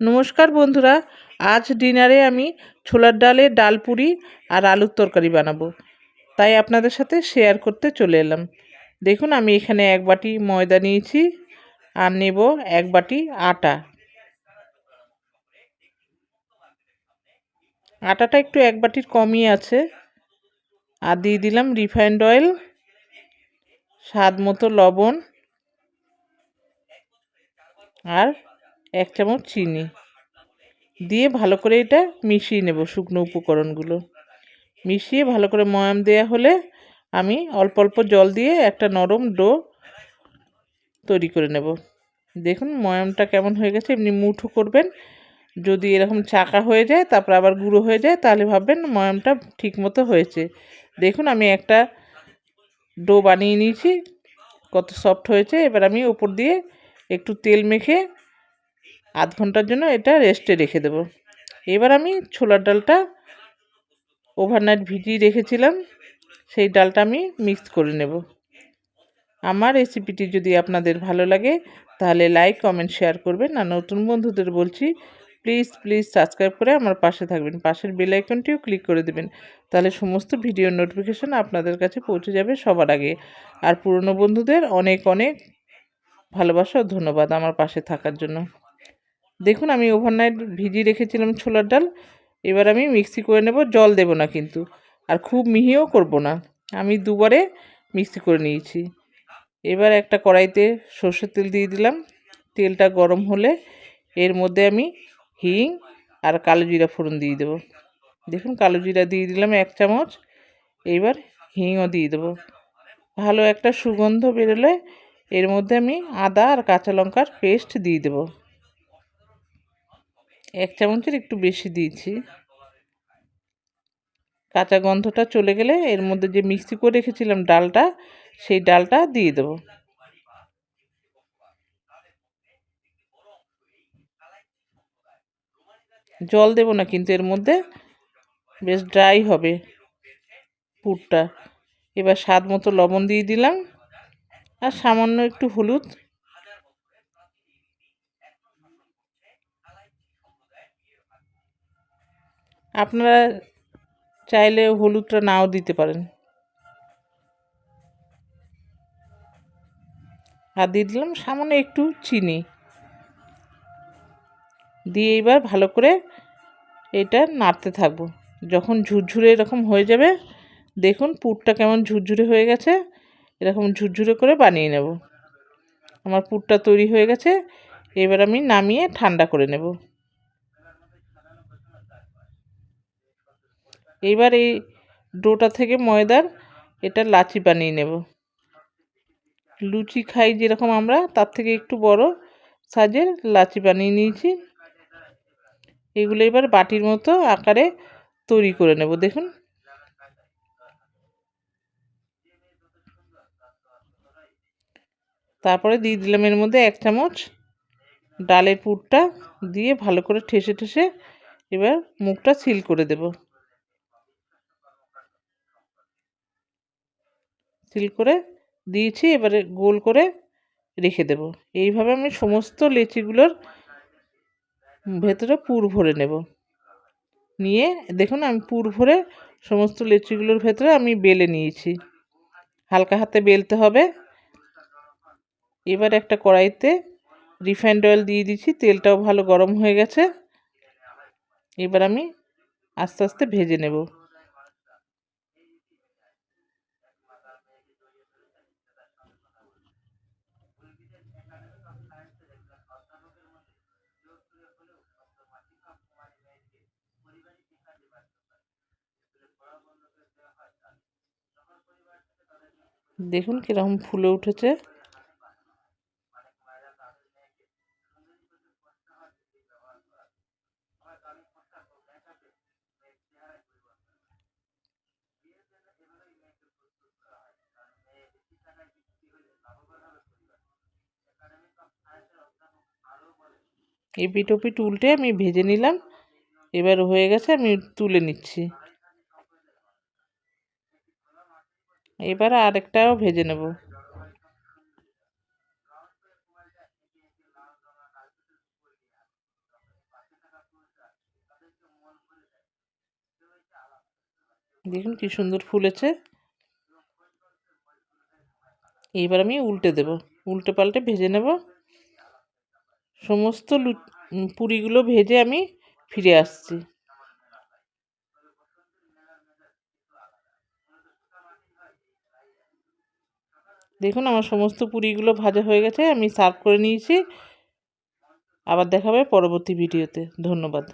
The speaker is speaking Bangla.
নমস্কার বন্ধুরা, আজ ডিনারে আমি ছোলার ডালে ডাল পুরি আর আলুর তরকারি বানাবো। তাই আপনাদের সাথে শেয়ার করতে চলে এলাম। দেখুন, আমি এখানে এক বাটি ময়দা নিয়েছি আর নেব এক বাটি আটা। আটাটা একটু এক বাটির কমই আছে। আর দিয়ে দিলাম রিফাইন্ড অয়েল, স্বাদ মতো লবণ আর এক চামচ চিনি। দিয়ে ভালো করে এটা মিশিয়ে নেব শুকনো উপকরণগুলো। মিশিয়ে ভালো করে ময়াম দেয়া হলে আমি অল্প অল্প জল দিয়ে একটা নরম ডো তৈরি করে নেব। দেখুন ময়ামটা কেমন হয়ে গেছে, এমনি মুঠো করবেন। যদি এরকম চাকা হয়ে যায়, তারপর আবার গুঁড়ো হয়ে যায়, তাহলে ভাববেন ময়ামটা ঠিক মতো হয়েছে। দেখুন আমি একটা ডো বানিয়ে নিয়েছি, কত সফট হয়েছে। এবার আমি ওপর দিয়ে একটু তেল মেখে আধ ঘণ্টার জন্য এটা রেস্টে রেখে দেব। এবার আমি ছোলার ডালটা ওভারনাইট ভিজিয়ে রেখেছিলাম, সেই ডালটা আমি মিক্স করে নেব। আমার রেসিপিটি যদি আপনাদের ভালো লাগে, তাহলে লাইক কমেন্ট শেয়ার করবেন। আর নতুন বন্ধুদের বলছি প্লিজ প্লিজ সাবস্ক্রাইব করে আমার পাশে থাকবেন। পাশের বেল আইকনটিও ক্লিক করে দেবেন। তাহলে সমস্ত ভিডিও নোটিফিকেশান আপনাদের কাছে পৌঁছে যাবে সবার আগে। আর পুরনো বন্ধুদের অনেক অনেক ভালোবাসা ও ধন্যবাদ আমার পাশে থাকার জন্য। দেখুন, আমি ওভারনাইট ভিজিয়ে রেখেছিলাম ছোলার ডাল। এবার আমি মিক্সি করে নেব, জল দেব না কিন্তু। আর খুব মিহিও করব না। আমি দুবারে মিক্সি করে নিয়েছি। এবার একটা কড়াইতে সর্ষের তেল দিয়ে দিলাম। তেলটা গরম হলে এর মধ্যে আমি হিং আর কালো জিরা ফোড়ন দিয়ে দেবো। দেখুন, কালো জিরা দিয়ে দিলাম এক চামচ। এইবার হিংও দিয়ে দেবো। ভালো একটা সুগন্ধ বেরোলে এর মধ্যে আমি আদা আর কাঁচা লঙ্কার পেস্ট দিয়ে দেবো। এক চামচের একটু বেশি দিয়েছি। কাঁচা গন্ধটা চলে গেলে এর মধ্যে যে মিক্সি করে রেখেছিলাম ডালটা, সেই ডালটা দিয়ে দেবো। জল দেব না কিন্তু এর মধ্যে, বেশ ড্রাই হবে পুরটা। এবার স্বাদ মতো লবণ দিয়ে দিলাম, আর সামান্য একটু হলুদ আপনারা চাইলে হলুদটা নাও দিতে পারেন। আর দিয়ে দিলাম সামান্য একটু চিনি। দিয়ে এবার ভালো করে এটা নাড়তে থাকব। যখন ঝুরঝুরে এরকম হয়ে যাবে, দেখুন পুরটা কেমন ঝুরঝুরে হয়ে গেছে, এরকম ঝুরঝুরে করে বানিয়ে নেব। আমার পুরটা তৈরি হয়ে গেছে, এবার আমি নামিয়ে ঠান্ডা করে নেব। এইবার এই ডোটা থেকে ময়দার এটা লাচি বানিয়ে নেব। লুচি খাই যেরকম আমরা, তার থেকে একটু বড় সাইজের লাচি বানিয়ে নিয়েছি। এগুলো এবার বাটির মতো আকারে তৈরি করে নেব, দেখুন। তারপরে দিয়ে দিলাম এর মধ্যে এক চামচ ডালের পুরটা দিয়ে ভালো করে ঠেসে ঠেসে এবার মুখটা সিল করে দেব। সিল করে দিয়েছি, এবারে গোল করে রেখে দেব। এইভাবে আমি সমস্ত লেচিগুলোর ভেতরে পুর ভরে নেব। নিয়ে দেখুন, আমি পুর ভরে সমস্ত লেচিগুলোর ভেতরে আমি বেলে নিয়েছি। হালকা হাতে বেলতে হবে। এবার একটা কড়াইতে রিফাইন্ড অয়েল দিয়ে দিচ্ছি, তেলটাও ভালো গরম হয়ে গেছে। এবার আমি আস্তে আস্তে ভেজে নেব। দেখুন কীরকম ফুলে উঠেছে। এপি ওপিট টুলটে আমি ভেজে নিলাম। এবার হয়ে গেছে আমি তুলে নিচ্ছি। এবার আরেকটাও ভেজে নেব। দেখুন কি সুন্দর ফুলেছে। এইবার আমি উল্টে দেব। উল্টে পাল্টে ভেজে নেব। সমস্ত পুরিগুলো ভেজে আমি ফিরে আসছি। দেখুন, আমার সমস্ত পুরিগুলো ভাজা হয়ে গেছে, আমি সার্ভ করে নিয়েছি। আবার দেখাবে পরবর্তী ভিডিওতে। ধন্যবাদ।